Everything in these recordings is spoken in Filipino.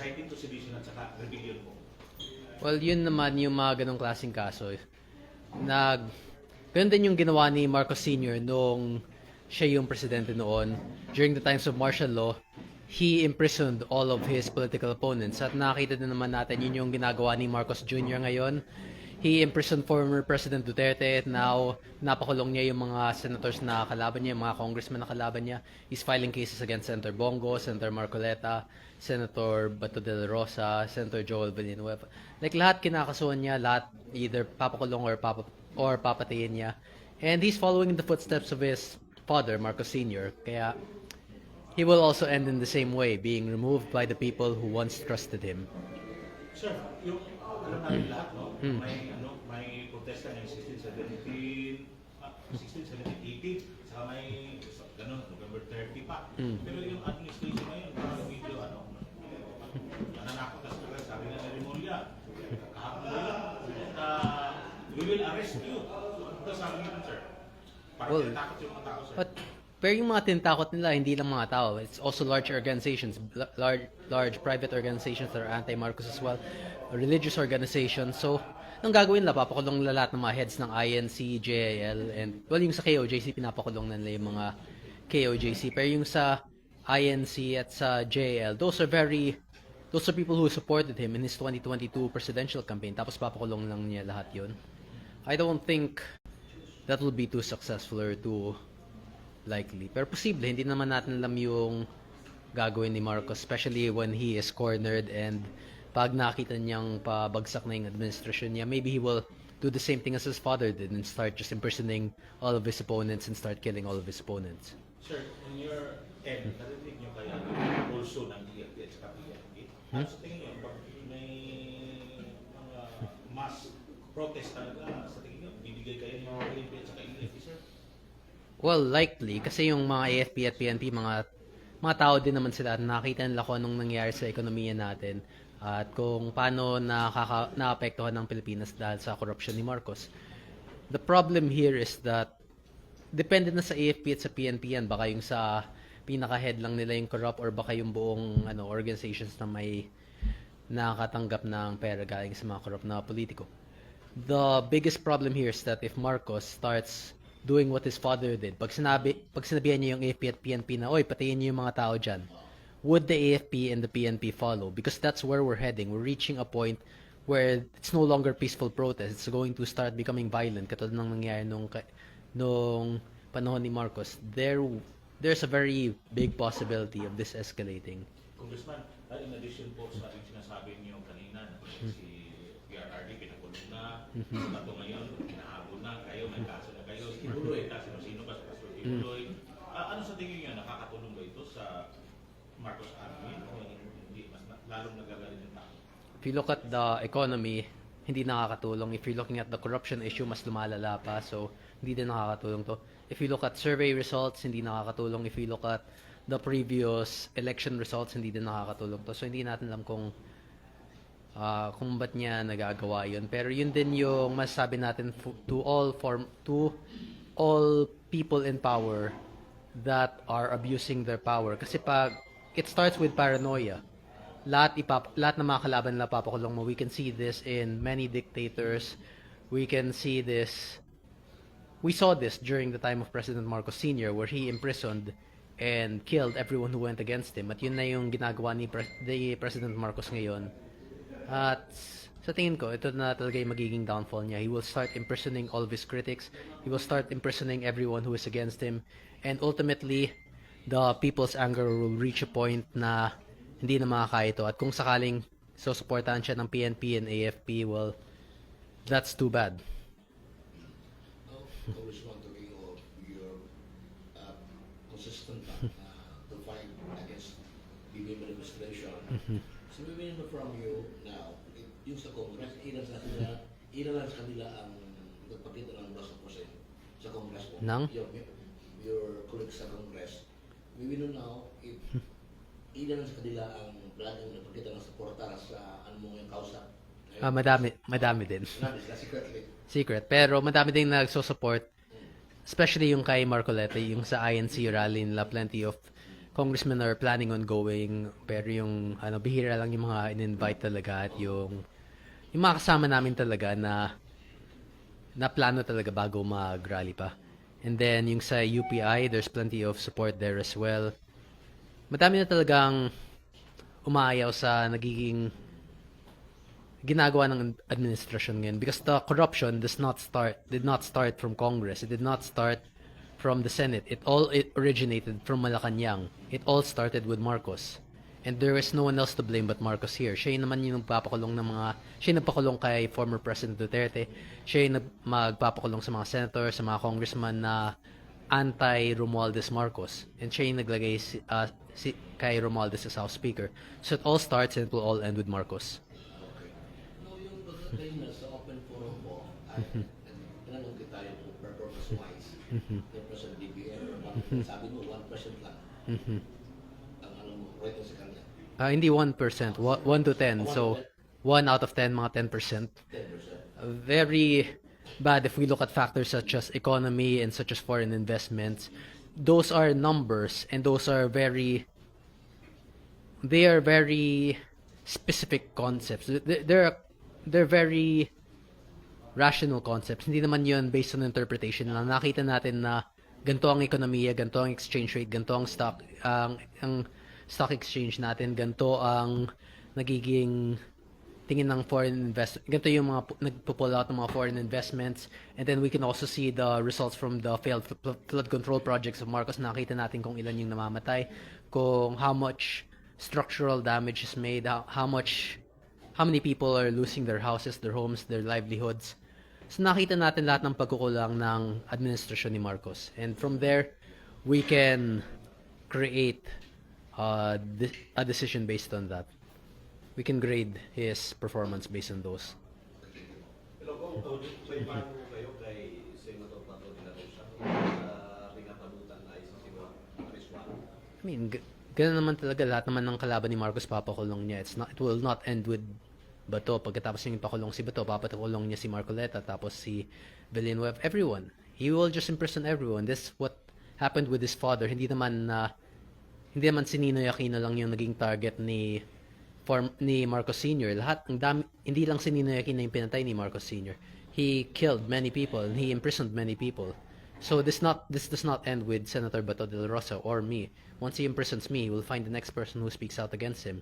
inciting to sedition at saka rebellion po. Well, yun naman yung mga ganong klaseng kaso. Nag, ganun din yung ginawa ni Marcos Sr. nung siya yung presidente noon. During the times of martial law, he imprisoned all of his political opponents. At nakita din naman natin yun yung ginagawa ni Marcos Jr. ngayon. He imprisoned former President Duterte. Now, napakulong niya yung mga senators na kalaban niya, yung mga congressmen na kalaban niya. He's filing cases against Senator Bongo, Senator Marcoleta, Senator Bato de la Rosa, Senator Joel Villanueva. Like lahat kinakasuhan niya, lahat either papakulong or papa or papatayin niya. And he's following in the footsteps of his father, Marcos Sr. Kaya he will also end in the same way, being removed by the people who once trusted him. Sir, yung alam natin lahat, no? May ano, may protesta ng 16, 17, ah, 16, 17, 18, saka may ganun, November 30 pa. Pero yung administration ngayon, parang video ano, nananakot na sila, sabi na ni Remulla, kahapon yun, uh, we will arrest you. So, ano sabi niyo, sir? Parang Well, tinatakot yung mga tao, sir. But pero yung mga tintakot nila, hindi lang mga tao. It's also large organizations, large, large private organizations that are anti-Marcos as well, religious organizations. So, nung gagawin nila, papakulong nila lahat ng mga heads ng INC, JAL, and, well, yung sa KOJC, pinapakulong na nila yung mga KOJC. Pero yung sa INC at sa JAL, those are very, those are people who supported him in his 2022 presidential campaign. Tapos papakulong lang niya lahat yun. I don't think that will be too successful or too likely. Pero posible, hindi naman natin alam yung gagawin ni Marcos, especially when he is cornered and pag nakita niyang pabagsak na yung administration niya, maybe he will do the same thing as his father did and start just imprisoning all of his opponents and start killing all of his opponents. Sir, on your end, narinig niyo kaya pulso ng DFD at saka PNP? Ano sa tingin niyo, pag may mga mass protest talaga, sa tingin niyo, bibigay kayo ng mga PNP at saka EFD, sir? Well, likely, kasi yung mga AFP at PNP, mga mga tao din naman sila at nakita nila kung anong nangyari sa ekonomiya natin at kung paano nakaka, naapektuhan ng Pilipinas dahil sa corruption ni Marcos. The problem here is that depende na sa AFP at sa PNP yan. Baka yung sa pinaka-head lang nila yung corrupt or baka yung buong ano, organizations na may nakakatanggap ng pera galing sa mga corrupt na politiko. The biggest problem here is that if Marcos starts doing what his father did, pag sinabi, pag sinabihan niya yung AFP at PNP na, oy, patayin niyo yung mga tao dyan, would the AFP and the PNP follow? Because that's where we're heading. We're reaching a point where it's no longer peaceful protest. It's going to start becoming violent, katulad ng nangyari nung, nung panahon ni Marcos. There, there's a very big possibility of this escalating. Congressman, uh, in addition po sa yung sinasabi niyo kanina, na si PRRD pinakulong na, bato ngayon, na, kayo, may kaso na kayo, si Tuloy, kasi sino ba, si Pastor Tuloy. Ah, ano sa tingin niyo, nakakatulong ba ito sa Marcos Army? O hindi, mas na, lalong nagagaling yung tao? If you look at the economy, hindi nakakatulong. If you're looking at the corruption issue, mas lumalala pa. So, hindi din nakakatulong to. If you look at survey results, hindi nakakatulong. If you look at the previous election results, hindi din nakakatulong to. So, hindi natin alam kung ah, kung ba't niya nagagawa yun. Pero yun din yung masasabi natin to all form to all people in power that are abusing their power. Kasi pag it starts with paranoia lahat ipap lahat ng mga kalaban nila papakulong mo. We can see this in many dictators. We can see this we saw this during the time of President Marcos Sr. where he imprisoned and killed everyone who went against him. At yun na yung ginagawa ni Pre- ni President Marcos ngayon. At sa tingin ko, ito na talaga yung magiging downfall niya. He will start imprisoning all of his critics. He will start imprisoning everyone who is against him. And ultimately, the people's anger will reach a point na hindi na makakaya ito. At kung sakaling susuportahan siya ng PNP and AFP, well, that's too bad. Congressman, talking of your uh, consistent uh, to fight against BBM administration. So we from you yung sa Congress, ilan sa sila, ilan lang sa kanila ang nagpakita ng braso po sa sa Congress po. Nang? Your, your colleagues sa Congress. We will know now if ilan sa kanila ang laging nagpakita ng suporta sa ano mo yung kausa. Ah, madami, madami din. Secretly. Secret. Pero madami din nagsusupport. Especially yung kay Marcoleta, yung sa INC rally nila, plenty of congressmen are planning on going pero yung ano bihira lang yung mga in-invite talaga at yung yung mga kasama namin talaga na na plano talaga bago mag-rally pa. And then yung sa UPI, there's plenty of support there as well. Madami na talagang umaayaw sa nagiging ginagawa ng administration ngayon because the corruption does not start did not start from Congress. It did not start from the Senate. It all it originated from Malacanang. It all started with Marcos. And there is no one else to blame but Marcos here. Siya yung naman yung nagpapakulong ng mga siya yung nagpakulong kay former President Duterte. Siya yung magpapakulong sa mga senator, sa mga congressman na anti Romualdez Marcos. And siya yung naglagay si, ah, si, kay Romualdez as House Speaker. So it all starts and it will all end with Marcos. Okay. No, yung pagkakain na sa open forum po, ay, tinanong kita yung performance-wise, yung President DBM, sabi mo, 1% lang. Rating sa kanya, Ah, hindi 1%, 1 to 10. So 1 out of 10, mga 10%. 10%. very bad if we look at factors such as economy and such as foreign investments. Those are numbers and those are very they are very specific concepts. They- They're they're very rational concepts. Hindi naman yun based on interpretation lang. Nakita natin na ganito ang ekonomiya, ganito ang exchange rate, ganito ang stock ang ang stock exchange natin, ganito ang nagiging tingin ng foreign invest ganito yung mga pu- nagpo-pull out ng mga foreign investments. And then we can also see the results from the failed fl- fl- flood control projects of Marcos. Nakita natin kung ilan yung namamatay kung how much structural damage is made how, how much how many people are losing their houses their homes their livelihoods. So nakita natin lahat ng pagkukulang ng administrasyon ni Marcos. And from there we can create uh, a decision based on that we can grade his performance based on those. I mean, ganun naman talaga lahat naman ng kalaban ni Marcos papakulong niya. It's not, it will not end with Bato. Pagkatapos yung pakulong si Bato, papakulong niya si Marcoleta, tapos si Villanueva, everyone. He will just imprison everyone. This what happened with his father. Hindi naman na hindi naman si Ninoy Aquino lang yung naging target ni form ni Marcos Sr. Lahat ang dami hindi lang si Ninoy Aquino yung pinatay ni Marcos Sr. He killed many people and he imprisoned many people. So this not this does not end with Senator Bato de la Rosa or me. Once he imprisons me, he will find the next person who speaks out against him.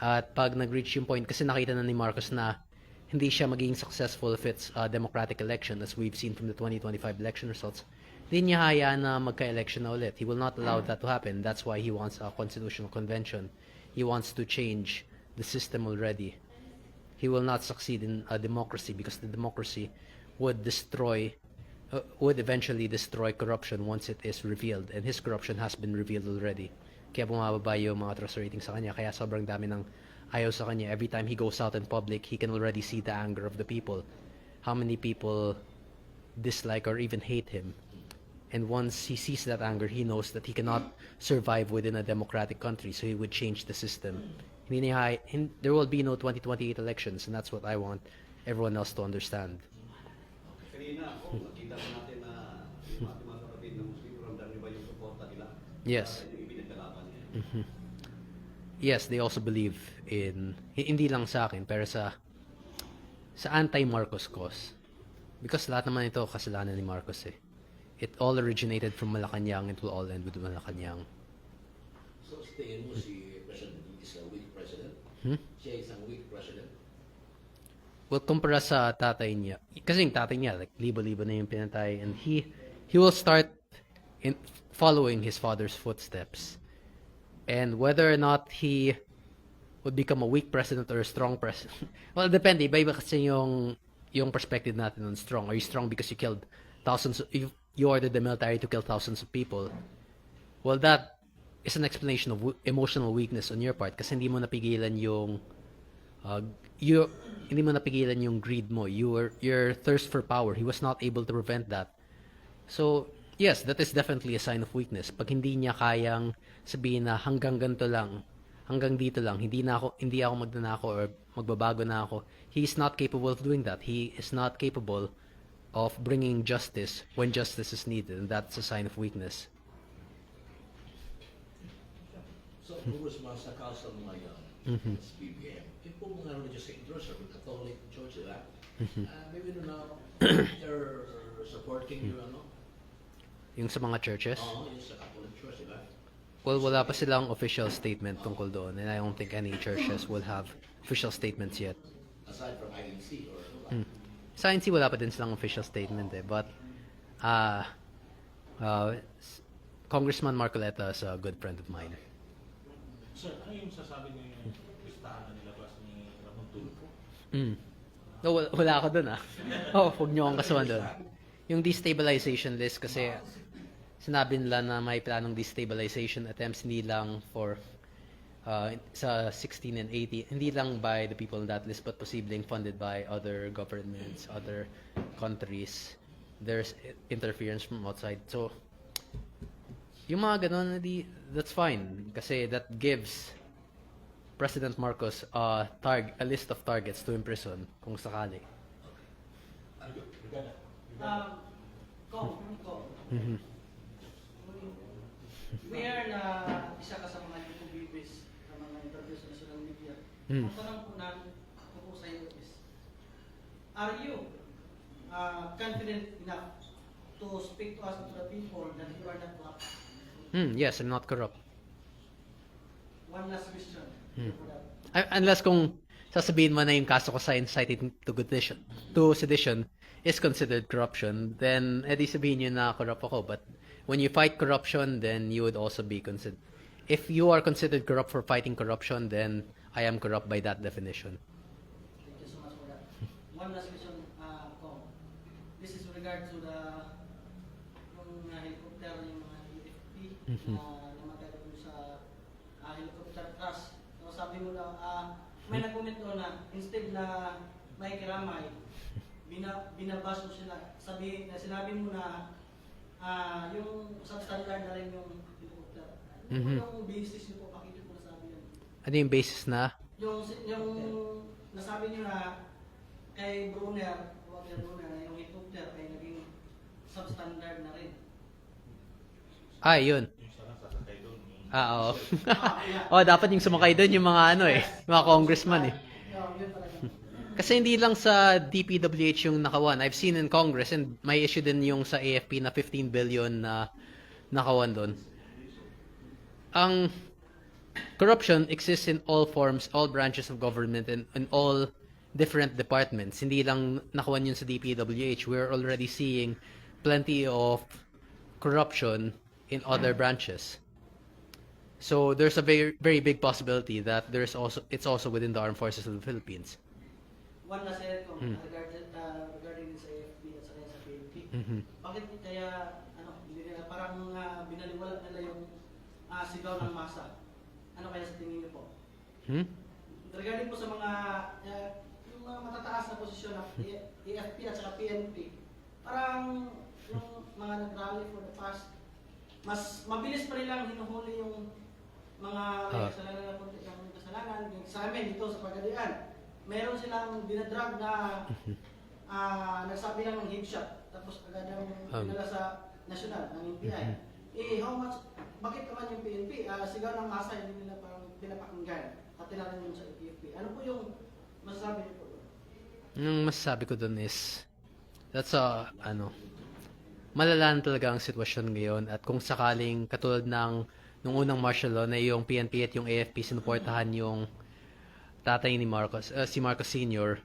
At pag nag-reach yung point, kasi nakita na ni Marcos na hindi siya magiging successful if it's a democratic election as we've seen from the 2025 election results. Hindi niya hayaan na magka-election na ulit. He will not allow that to happen. That's why he wants a constitutional convention. He wants to change the system already. He will not succeed in a democracy because the democracy would destroy uh, would eventually destroy corruption once it is revealed and his corruption has been revealed already. Kaya bumababa yung mga trust rating sa kanya kaya sobrang dami ng ayaw sa kanya. Every time he goes out in public, he can already see the anger of the people. How many people dislike or even hate him. And once he sees that anger, he knows that he cannot survive within a democratic country, so he would change the system. There will be no 2028 elections, and that's what I want everyone else to understand. Yes. Niya. Yes, they also believe in hi- hindi lang sa akin pero sa sa anti-Marcos cause. Because lahat naman ito kasalanan ni Marcos eh. It all originated from Malacanang, it will all end with Malacanang. So, tingin mo si President is a weak president? Hmm? Siya isang weak president? Well, kumpara sa tatay niya, kasi yung tatay niya, like, libo-libo na yung pinatay, and he, he will start in following his father's footsteps. And whether or not he would become a weak president or a strong president, well, depende. Iba-iba kasi yung, yung perspective natin on strong. Are you strong because you killed thousands, you, you ordered the military to kill thousands of people? Well, that is an explanation of emotional weakness on your part kasi hindi mo napigilan yung uh, you hindi mo napigilan yung greed mo. Your your thirst for power. He was not able to prevent that. So yes that is definitely a sign of weakness. Pag hindi niya kayang sabihin na hanggang ganito lang hanggang dito lang hindi na ako hindi ako magnanako or magbabago na ako he is not capable of doing that. He is not capable of bringing justice when justice is needed and that's a sign of weakness So, Congressman, sa council mo ngayon, Mhm. sa BBM, yung po mga religious sectors, or Catholic Church. Uh, maybe no now, they're supporting you, ano? Yung sa mga churches. Oo, yung sa Catholic Church, diba? Well, wala pa silang official statement tungkol doon. And I don't think any churches will have official statements yet. Aside from INC, or? Hmm. Sa wala pa din silang official statement eh. But, uh, uh, Congressman Marcoleta is a good friend of mine. Sir, ano yung sasabi niyo yung listahan na nilabas ni Ramon Tulfo? Mm. No, wala, wala ako dun ah. Oh, huwag niyo akong kasuhan dun. Yung destabilization list kasi sinabi nila na may planong destabilization attempts hindi lang for uh, sa 16 and 80, hindi lang by the people in that list but posibleng funded by other governments, other countries. There's interference from outside. So, yung mga ganun, di, that's fine. Kasi that gives President Marcos uh, targ a list of targets to imprison kung sakali. Um, Kong, Mhm. we are na isa ka sa mga YouTubers sa mga interviews sa social media. Mm. Ang tanong po namin po sa iyo is, are you uh, confident enough to speak to us and to the people that you are not corrupt? Hmm, yes, I'm not corrupt. One last question. Mm. that. I- unless kung sasabihin mo na yung kaso ko sa inciting to sedition, to sedition is considered corruption, then edi sabihin nyo na corrupt ako. But when you fight corruption, then you would also be considered. If you are considered corrupt for fighting corruption, then I am corrupt by that definition. Thank you so much for that. One last question, uh, Kong. This is regard to the yung uh, helicopter, yung mga UFP Mhm. na namatay doon sa uh, helicopter crash. So sabi mo na, uh, may nag-comment doon na instead na may kiramay, bina, binabas mo sila. Sabi, na sinabi mo na ah, yung substandard na rin yung helicopter. Ano Mhm. po yung basis niyo po? Pakita po nasabi yun. Ano yung basis na? Yung, yung nasabi niyo na kay Brunner, Walter Brunner, yung helicopter ay naging substandard na rin. Ah, yun. Ah, oo. Ah, oh, dapat yung sumakay doon yung mga ano eh, mga congressman eh. Kasi hindi lang sa DPWH yung nakawan. I've seen in Congress and may issue din yung sa AFP na 15 billion na nakawan doon. Ang corruption exists in all forms, all branches of government and in all different departments. Hindi lang nakawan yun sa DPWH. We're already seeing plenty of corruption in other branches. So there's a very very big possibility that there's also it's also within the armed forces of the Philippines. One last edit ko Hmm. regarding, uh, regarding sa AFP at sa PNP. Mhm. Bakit kaya ano, parang uh, binaliwala nila yung ah, sigaw ng masa? Ano kaya sa tingin niyo po? Hmm? Regarding po sa mga uh, yung mga matataas na posisyon ng AFP at saka PNP, parang yung mga nag-rally for the past, mas mabilis pa nilang hinuhuli yung mga may Ah. kasalanan na kunti ng kasalanan. Yung Sa amin dito sa Pagadian, meron silang dinadrag na ah, nagsabi lang ng headshot tapos agad ang Um. dinala sa national ng NPI. Eh, how much, bakit naman yung PNP, ah, sigaw ng masa, hindi nila parang pinapakinggan, na rin yung sa PFP. Ano po yung masasabi niyo po? Yung masasabi ko dun is, that's a, ano, malalaan talaga ang sitwasyon ngayon at kung sakaling katulad ng nung unang martial law na yung PNP at yung AFP sinuportahan yung tatay ni Marcos, uh, si Marcos Sr.,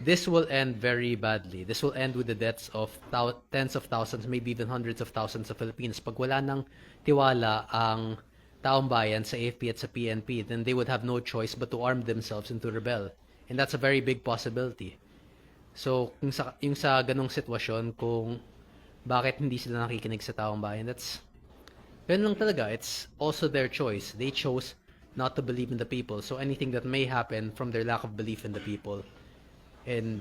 this will end very badly. This will end with the deaths of tens of thousands, maybe even hundreds of thousands of Filipinos. Pag wala nang tiwala ang taong bayan sa AFP at sa PNP, then they would have no choice but to arm themselves and to rebel. And that's a very big possibility. So, kung sa, yung sa ganong sitwasyon, kung bakit hindi sila nakikinig sa taong bayan, that's, yun lang talaga. It's also their choice. They chose not to believe in the people. So, anything that may happen from their lack of belief in the people and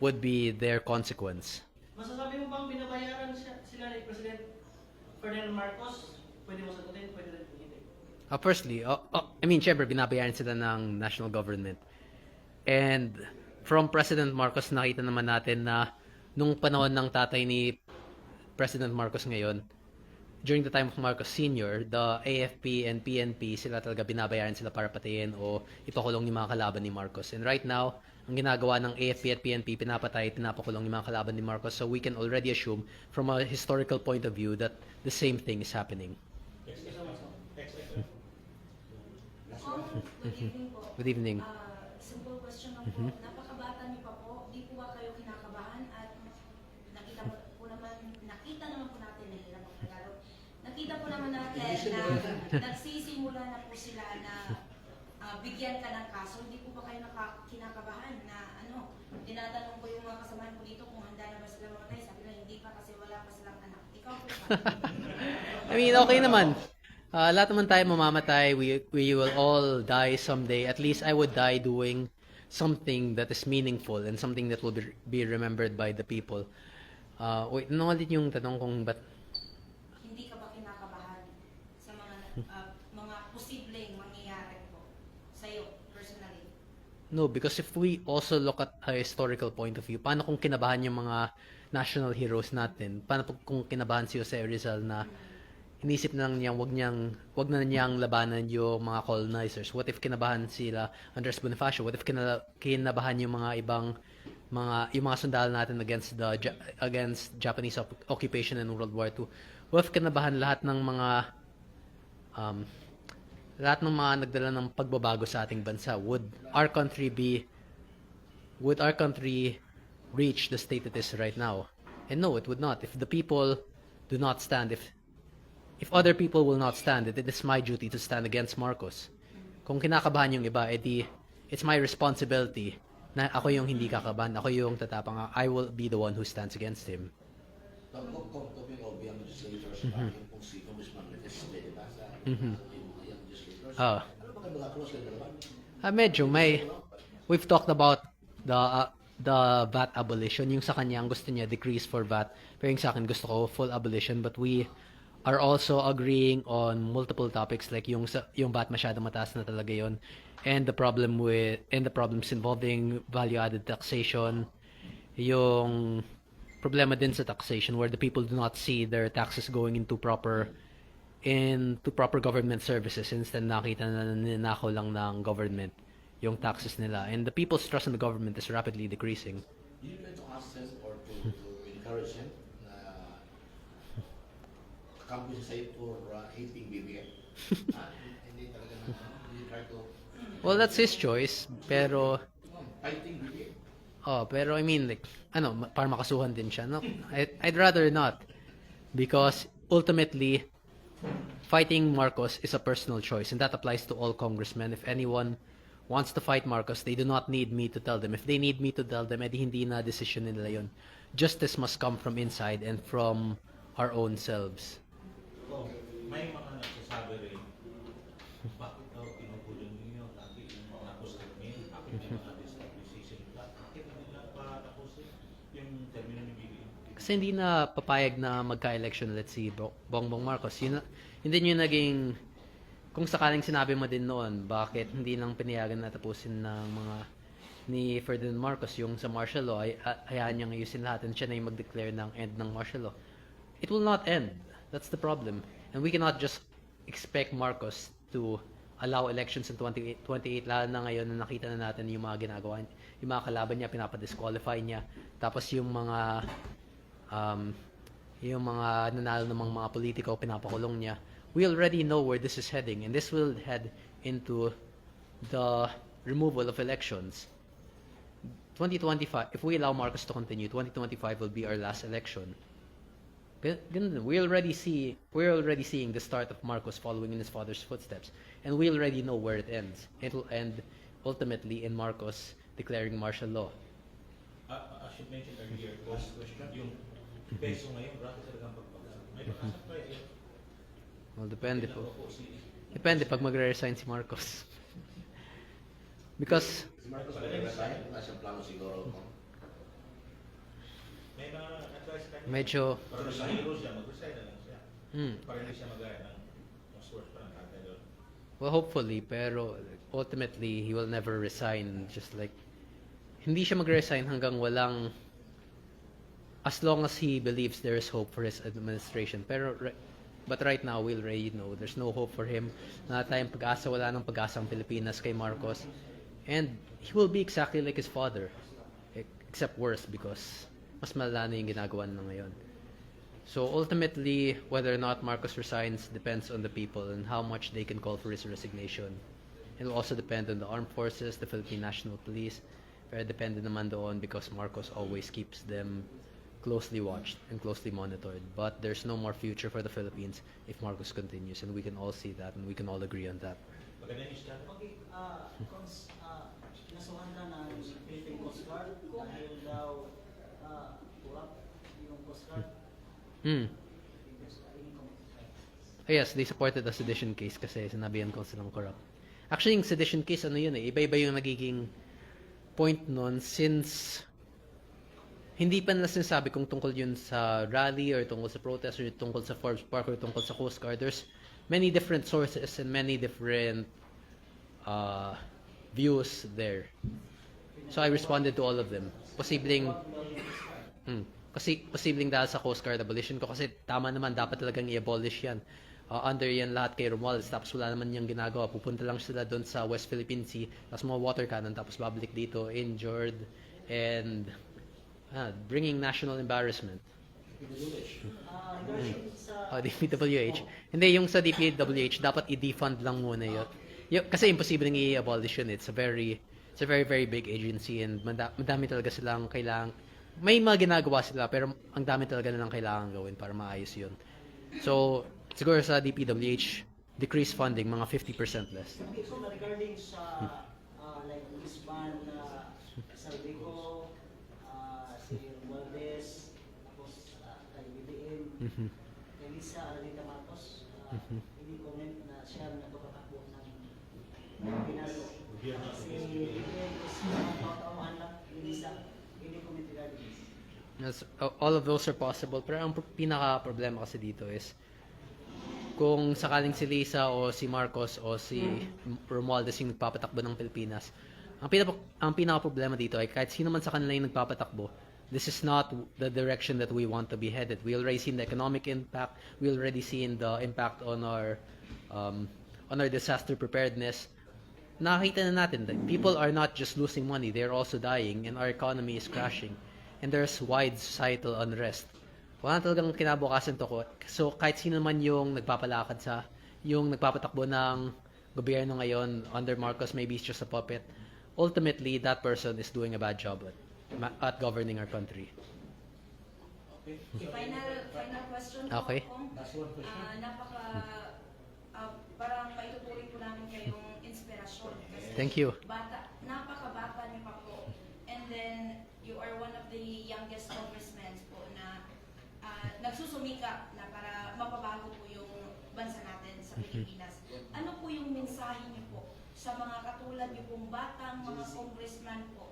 would be their consequence. Masasabi mo bang binabayaran siya, Ferdinand Marcos? Pwede mo sagutin, pwede rin hindi. Uh, firstly, uh, uh, I mean, syempre, binabayaran sila ng national government. And from President Marcos, nakita naman natin na nung panahon ng tatay ni President Marcos ngayon, during the time of Marcos Sr., the AFP and PNP, sila talaga binabayaran sila para patayin o ipakulong yung mga kalaban ni Marcos. And right now, ang ginagawa ng AFP at PNP, pinapatay, pinapakulong yung mga kalaban ni Marcos. So we can already assume from a historical point of view that the same thing is happening. Oh, good evening po. Good evening. Ah, simple question lang po. Napakabata niyo pa po. Di po ba kayo kinakabahan? At nakita po, po naman, nakita naman po natin, nahirap ang Tagalog. Nakita po naman natin na nagsisimula na po sila na bigyan ka ng kaso. Hindi po ba kayo naka, kinakabahan na ano, tinatanong ko yung mga kasamahan ko dito kung handa na ba sila mamatay. Sabi nila, hindi pa kasi wala pa silang anak. Ikaw po ba? I mean, okay naman. Uh, lahat naman tayo mamamatay. We, we will all die someday. At least I would die doing something that is meaningful and something that will be, be remembered by the people. Uh, wait, ano ulit yung tanong kung ba't hindi ka ba kinakabahan sa mga ah, mga posibleng mangyayari po sa iyo personally? No, because if we also look at a historical point of view, paano kung kinabahan yung mga national heroes natin? Paano kung kinabahan si Jose Rizal na inisip na lang niyang wag niyang wag na niyang labanan yung mga colonizers? What if kinabahan sila Andres Bonifacio? What if kina, kinabahan yung mga ibang mga yung mga sundalo natin against the against Japanese occupation in World War II? What if kinabahan lahat ng mga um, lahat ng mga nagdala ng pagbabago sa ating bansa, would our country be, would our country reach the state it is right now? And no, it would not. If the people do not stand, if if other people will not stand, it, it is my duty to stand against Marcos. Kung kinakabahan yung iba, edi, it's my responsibility na ako yung hindi kakabahan, ako yung tatapang, I will be the one who stands against him. Talking of young legislators, mm yung kung si Congressman Lefeste, di ba? Sa Mhm. Legislators. Ah. Medyo may we've talked about the uh, the VAT abolition. Yung sa kanya, ang gusto niya decrease for VAT. Pero yung sa akin gusto ko full abolition. But we are also agreeing on multiple topics like yung yung VAT masyado mataas na talaga yon and the problem with and the problems involving value added taxation yung problema din sa taxation where the people do not see their taxes going into proper into proper government services instead nakita na ninakaw lang ng government yung taxes nila and the people's trust in the government is rapidly decreasing Do you try to ask them or to, to encourage them na compensate for uh, hating BBM? ah, hindi talaga na, do you try to well that's his choice pero fighting BBM? oh pero I mean like ano para makasuhan din siya no I, I'd rather not because ultimately fighting Marcos is a personal choice and that applies to all congressmen. If anyone wants to fight Marcos they do not need me to tell them. If they need me to tell them edi hindi na decision nila yun. Justice must come from inside and from our own selves. Oh, may mga nagsasabi rin, bakit daw pinupulong ninyo lagi yung mga statement, bakit may mga destabilization plan, bakit hindi na pa tapusin yung termino ni BBM? Kasi hindi na papayag na magka-election ulit si Bo- Bongbong Marcos. Yun, hindi yun naging... Kung sakaling sinabi mo din noon, bakit hindi lang pinayagan na tapusin ng mga ni Ferdinand Marcos yung sa martial law, ay a- hayaan niyang ayusin lahat and siya na yung mag-declare ng end ng martial law. It will not end. That's the problem. And we cannot just expect Marcos to allow elections in 28, 28 lalo na ngayon na nakita na natin yung mga ginagawa. Yung mga kalaban niya, pinapadisqualify niya. Tapos yung mga um, yung mga nanalo namang mga politiko pinapakulong niya. We already know where this is heading and this will head into the removal of elections. 2025, if we allow Marcos to continue, 2025 will be our last election. We already see, we're already seeing the start of Marcos following in his father's footsteps. And we already know where it ends. It will end ultimately in Marcos declaring martial law. Ah, as you mentioned earlier, last question, yung peso ngayon, grabe talagang pagpagsak. May pagpagsak pa eh. Well, depende po. Depende pag magre-resign si Marcos. Because Si Marcos ba resign? Wala siyang plano siguro. May mga advice kanya. medyo Para sa hero siya, mag-resign na lang siya. hmm, Para hindi siya magaya ng mas worse pa ng tatay doon. well hopefully pero ultimately he will never resign just like hindi siya magre-resign hanggang walang as long as he believes there is hope for his administration pero But right now, Ray, you know, there's no hope for him. Wala tayong pag-asa, wala nang pag-asa ang Pilipinas kay Marcos. And he will be exactly like his father. E- Except worse because mas malala na yung ginagawa na ngayon. So ultimately, whether or not Marcos resigns depends on the people and how much they can call for his resignation. It will also depend on the armed forces, the Philippine National Police. Pero depende naman doon because Marcos always keeps them closely watched and closely monitored. But there's no more future for the Philippines if Marcos continues, and we can all see that and we can all agree on that. Okay, ah, cons, ah, nasuhan na na yung Philippine Coast Guard dahil daw, ah, buwak yung Coast Guard. Hmm. Ah, yes, they supported the sedition case kasi sinabihan ko silang corrupt. Actually, yung sedition case, ano yun eh, iba-iba yung nagiging point nun since hindi pa nila sinasabi kung tungkol yun sa rally or tungkol sa protest or tungkol sa Forbes Park or tungkol sa Coast Guard. There's many different sources and many different uh, views there. So I responded to all of them. Posibleng Hmm. Kasi posibleng dahil sa Coast Guard abolition ko kasi tama naman dapat talagang i-abolish yan. Uh, under yan lahat kay Romualdez tapos wala naman niyang ginagawa. Pupunta lang sila doon sa West Philippine Sea tapos mga water cannon tapos babalik dito injured and ah, bringing national embarrassment. Ah, sa, Oh, DPWH. Hindi, yung sa DPWH, dapat i-defund lang muna yun. Yung, kasi imposible nang i-abolish yun. It's a very, it's a very, very big agency and manda- madami talaga silang kailangan, may mga ginagawa sila pero ang dami talaga nilang kailangan gawin para maayos yun. So, siguro sa DPWH, decrease funding, mga 50% less. okay, so regarding sa, ah, like, this man na Salvico, ah, si Romualdez, tapos, ah, kay BBM, Mhm. kay Lisa Aranita Marcos, ah, hindi comment na siya na tumatakbo ng Pinas. Si BBM is mga tao-tauhan lang, ni Lisa, hindi comment regarding this. Yes, all of those are possible. Pero ang pro- pinaka-problema kasi dito is kung sakaling si Lisa o si Marcos o si Romualdez yung nagpapatakbo ng Pilipinas, ang pinaka ang pinaka-problema dito ay kahit sino man sa kanila yung nagpapatakbo, this is not the direction that we want to be headed. We already seen the economic impact. We already seen the impact on our um, on our disaster preparedness. Nakita na natin that people are not just losing money, they're also dying and our economy is crashing. And there's wide societal unrest. Wala talagang kinabukasan to ko. So kahit sino man yung nagpapalakad sa, yung nagpapatakbo ng gobyerno ngayon under Marcos, maybe it's just a puppet. Ultimately, that person is doing a bad job ma- at governing our country. Final, final question po. Okay. Kung, ah, napaka, ah, parang maituturing po namin kayong inspirasyon. Kasi Thank you. Bata, napakabata niyo pa po. And then, you are one of the youngest congressmen po na ah, nagsusumika na para mapabago po yung bansa natin sa Pilipinas. Ano po yung mensahe niyo po sa mga katulad niyo pong batang mga congressman po?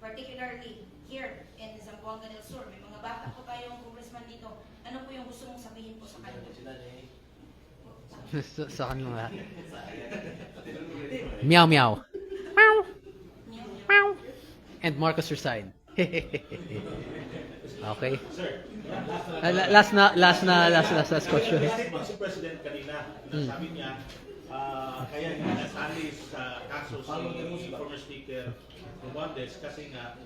Particularly here in Zamboanga del Sur, may mga bata po tayong congressman dito. Ano po yung gusto mong sabihin po sa kanila? sa, sa kanila. Meow meow. Meow. Meow. And Marcos resign. okay. Sir, Ah, la- last na last na last last, last question. si President kanina, nasabi niya, ah, kaya nga nasali sa kaso si former Speaker Romualdez kasi nga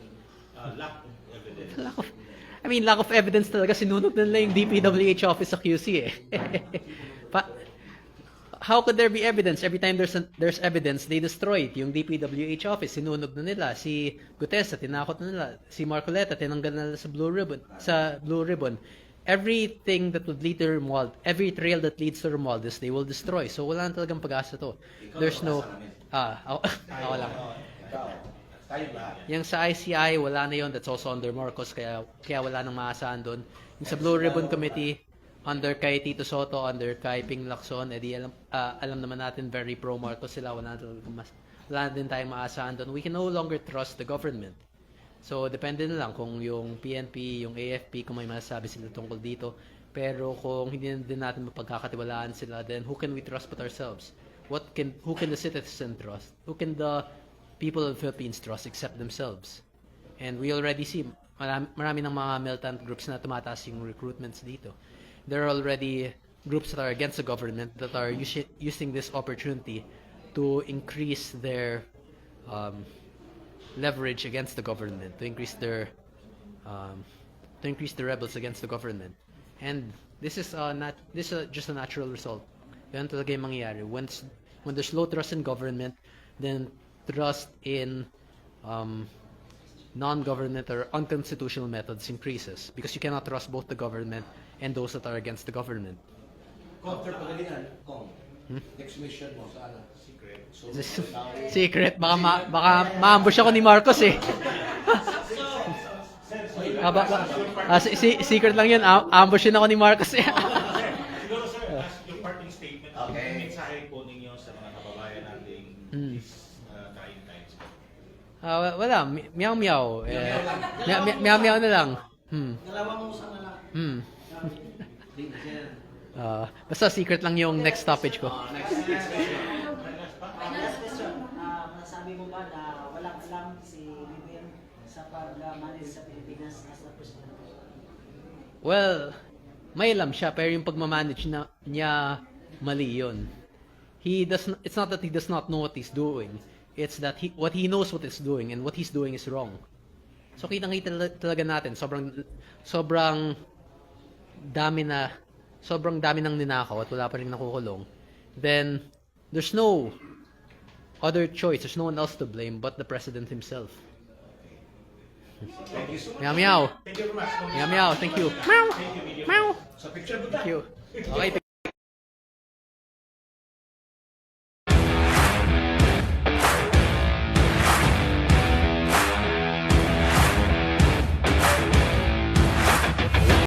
ah, lack of evidence. Lack of, I mean, lack of evidence talaga. Sinunog na nila yung DPWH office sa QC eh. pa, how could there be evidence? Every time there's an- there's evidence, they destroy it. Yung DPWH office, sinunog na nila. Si Gutesa, tinakot na nila. Si Marcoleta, tinanggal na nila sa Blue Ribbon. Sa Blue Ribbon. Everything that would lead to Romuald, every trail that leads to Romualdez, they will destroy. So wala na talagang pag-asa to. There's no... Ah, ako, ako lang. Yung sa ICI, wala na yon That's also under Marcos, kaya, kaya wala nang maasahan doon. Yung sa Blue Ribbon Committee, under kay Tito Soto, under kay Ping Lacson, edi alam, ah, alam naman natin, very pro-Marcos sila. Wala na, talagang mas, wala na din tayong maasahan doon. We can no longer trust the government. So, depende na lang kung yung PNP, yung AFP, kung may masasabi sila tungkol dito. Pero kung hindi na din natin mapagkakatiwalaan sila, then who can we trust but ourselves? What can, who can the citizen trust? Who can the people of the Philippines trust except themselves? And we already see, marami, marami ng mga militant groups na tumataas yung recruitments dito. They're already groups that are against the government that are usi- using this opportunity to increase their um, leverage against the government, to increase their um, to increase the rebels against the government. And this is uh, not this is just a natural result. Yan talaga yung mangyayari. When, when there's low trust in government, then trust in um, non-government or unconstitutional methods increases because you cannot trust both the government and those that are against the government. Counter pagalingan, Kong. Next mission mo, saan? Secret. Baka, ma, baka ma-ambush ako ni Marcos eh. Ah, ba, ba, ah, si- si- secret lang yun, ah, ambushin ako ni Marcos eh. Siguro sir, as yung parting statement, Okay. yung mensahe po ninyo sa mga kababayan nating this uh, trying times. Ah, wa- wala, meow meow. Eh, meow, meow, na lang. Hmm. Dalawang usap na lang. Hmm. Ah, basta secret lang yung next stoppage ko. Ah, next, next question. My last question, ah, nasabi mo ba na walang alam si BBM sa pag-manage sa Pilipinas as a president? Well, may alam siya pero yung pagmamanage na niya mali yun. He does n- it's not that he does not know what he's doing. It's that he what he knows what he's doing and what he's doing is wrong. So kitang-kita tala- talaga natin sobrang sobrang dami na sobrang dami nang ninakaw at wala pa rin nakukulong. Then there's no other choice. There's no one else to blame but the president himself. Thank you so much. Meow meow. Thank you very much. Meow meow. Thank you. Meow. Meow. Thank you. Okay.